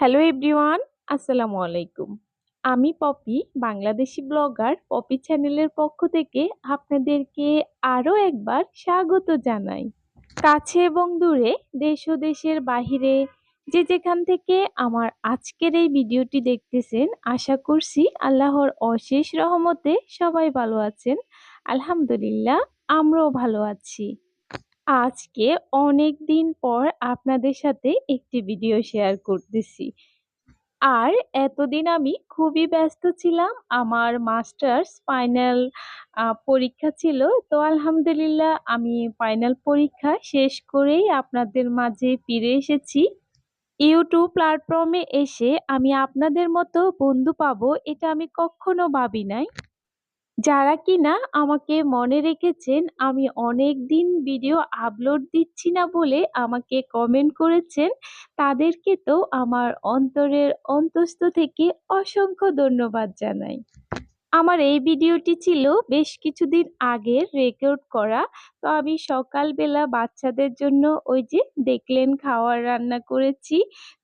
Hello everyone আসসালামু আলাইকুম। আমি পপি, বাংলাদেশি ব্লগার। পপি চ্যানেলের পক্ষ থেকে আপনাদেরকে আরও একবার স্বাগত জানাই। কাছে এবং দূরে, দেশ ও দেশের বাহিরে যে যেখান থেকে আমার আজকের এই ভিডিওটি দেখতেছেন, আশা করছি আল্লাহর অশেষ রহমতে সবাই ভালো আছেন। আলহামদুলিল্লাহ, আমরাও ভালো আছি। আজকে অনেক দিন পর আপনাদের সাথে একটি ভিডিও শেয়ার করতেছি। আর এতদিন আমি খুবই ব্যস্ত ছিলাম, আমার মাস্টার্স ফাইনাল পরীক্ষা ছিল। তো আলহামদুলিল্লাহ আমি ফাইনাল পরীক্ষা শেষ করেই আপনাদের মাঝে ফিরে এসেছি। ইউটিউব প্ল্যাটফর্মে এসে আমি আপনাদের মতো বন্ধু পাবো, এটা আমি কখনো ভাবি নাই। যারা কিনা আমাকে মনে রেখেছেন, আমি অনেক দিন ভিডিও আপলোড দিচ্ছি না বলে আমাকে কমেন্ট করেছেন, তাদেরকে তো আমার অন্তরের অন্তস্থ থেকে অসংখ্য ধন্যবাদ জানাই। আমার এই ভিডিওটি ছিল বেশ কিছুদিন আগের রেকর্ড করা, তো আমি সকালবেলা বাচ্চাদের জন্য ওই যে দেখলেন, খাওয়ার রান্না করেছি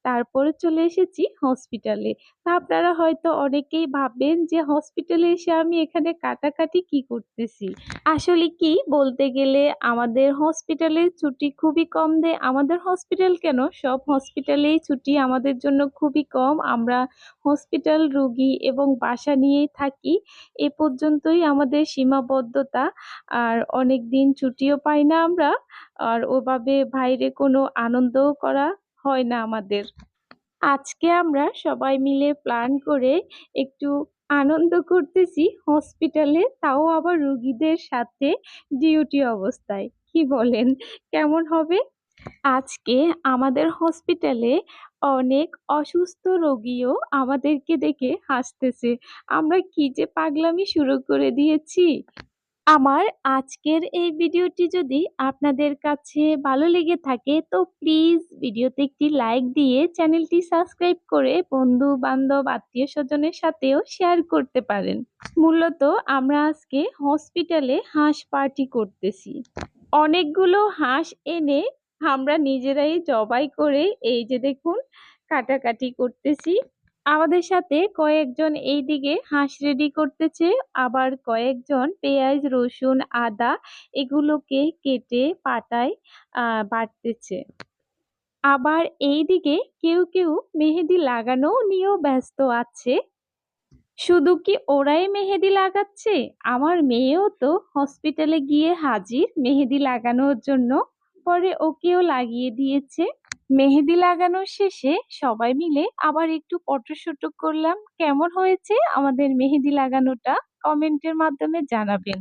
তারপরে চলে এসেছি হসপিটালে তা আপনারা হয়তো অনেকেই ভাববেন যে হসপিটালে এসে আমি এখানে কাটাকাটি কি করতেছি? আসলে কি বলতে গেলে আমাদের হসপিটালের ছুটি খুবই কম দেয় আমাদের হসপিটাল কেন? সব হসপিটালেই ছুটি আমাদের জন্য খুবই কম। আমরা হসপিটাল রুগী এবং বাসা নিয়েই থাকি। এ পর্যন্তই আমাদের সীমাবদ্ধতা। আর অনেক দিন ছুটিও পাই না আমরা। আর ওভাবে বাইরে কোনো আনন্দও করা হয় না আমাদের। আজকে আমরা সবাই মিলে প্ল্যান করে একটু আনন্দ করতেছি হসপিটালে তাও আবার রুগীদের সাথে ডিউটি অবস্থায়। কি বলেন? কেমন হবে? আজকে আমাদের হসপিটালে অনেক অসুস্থ রোগীও আমাদেরকে দেখে হাসতেছে। আমরা কি যে পাগলামি শুরু করে দিয়েছি? আমার আজকের এই ভিডিওটি যদি আপনাদের কাছে ভালো লেগে থাকে, তো প্লিজ ভিডিওতে একটি লাইক দিয়ে চ্যানেলটি সাবস্ক্রাইব করে বন্ধু বান্ধব আত্মীয় স্বজনের সাথেও শেয়ার করতে পারেন। মূলত আমরা আজকে হসপিটালে হাঁস পার্টি করতেছি। অনেকগুলো হাঁস এনে আমরা নিজেরাই জবাই করে এই যে দেখুন, কাটাকাটি করতেছি। আমাদের সাথে কয়েকজন এইদিকে হাঁস রেডি করতেছে। আবার কয়েকজন পেঁয়াজ, রসুন, আদা এগুলোকে কেটে পাটায় বাটতেছে। আবার এইদিকে কেউ কেউ মেহেদি লাগানো নিয়েও ব্যস্ত আছে। শুধু কি ওরাই মেহেদি লাগাচ্ছে? আমার মেয়েও তো হসপিটালে গিয়ে হাজির মেহেদি লাগানোর জন্য। পরে ওকেও লাগিয়ে দিয়েছে। মেহেদি লাগানোর শেষে সবাই মিলে আবার একটু ফটোশুট করলাম। কেমন হয়েছে আমাদের মেহেদি লাগানোটা? কমেন্টের মাধ্যমে জানাবেন।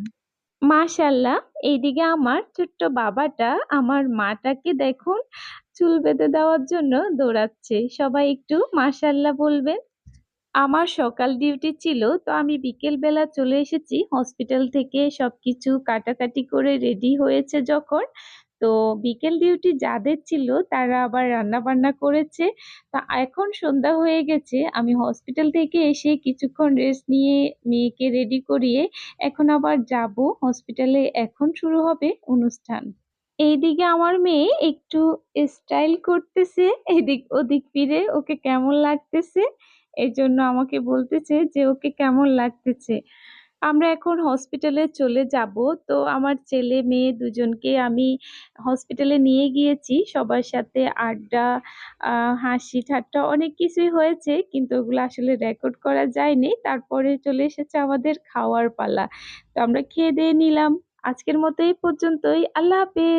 মাশাল্লাহ এইদিকে আমার ছোট্ট বাবাটা আমার মাটাকে দেখুন, চুল বেঁধে দেওয়ার জন্য দৌড়াচ্ছে। সবাই একটু মাশাল্লাহ বলবেন। আমার সকাল ডিউটি ছিল, তো আমি বিকেল বেলা চলে এসেছি। হসপিটাল থেকে সবকিছু কাটাকাটি করে রেডি হয়েছে যখন। তো বিকেল ডিউটি যাদের ছিল, তারা আবার রান্না বান্না করেছে। তা এখন সন্ধ্যা হয়ে গেছে, আমি হসপিটাল থেকে এসে কিছুক্ষণ রেস্ট নিয়ে মেয়েকে রেডি করিয়ে এখন আবার যাব। হসপিটালে এখন শুরু হবে অনুষ্ঠান। এইদিকে আমার মেয়ে একটু স্টাইল করতেছে, এদিক ওদিক ফিরে ওকে কেমন লাগতেছে? এই জন্য আমাকে বলতেছে যে, ওকে কেমন লাগতেছে? আমরা এখন হসপিটালে চলে যাব। তো আমার ছেলে, মেয়ে দুজনকে আমি হসপিটালে নিয়ে গিয়েছি। সবার সাথে আড্ডা হাসি, ঠাট্টা অনেক কিছুই হয়েছে, কিন্তু ওগুলো আসলে রেকর্ড করা যায়নি। তারপরে চলে এসেছে আমাদের খাওয়ার পালা। তো আমরা খেয়ে দিয়ে নিলাম। আজকের মতো এই পর্যন্তই। আল্লাহ হাফেজ।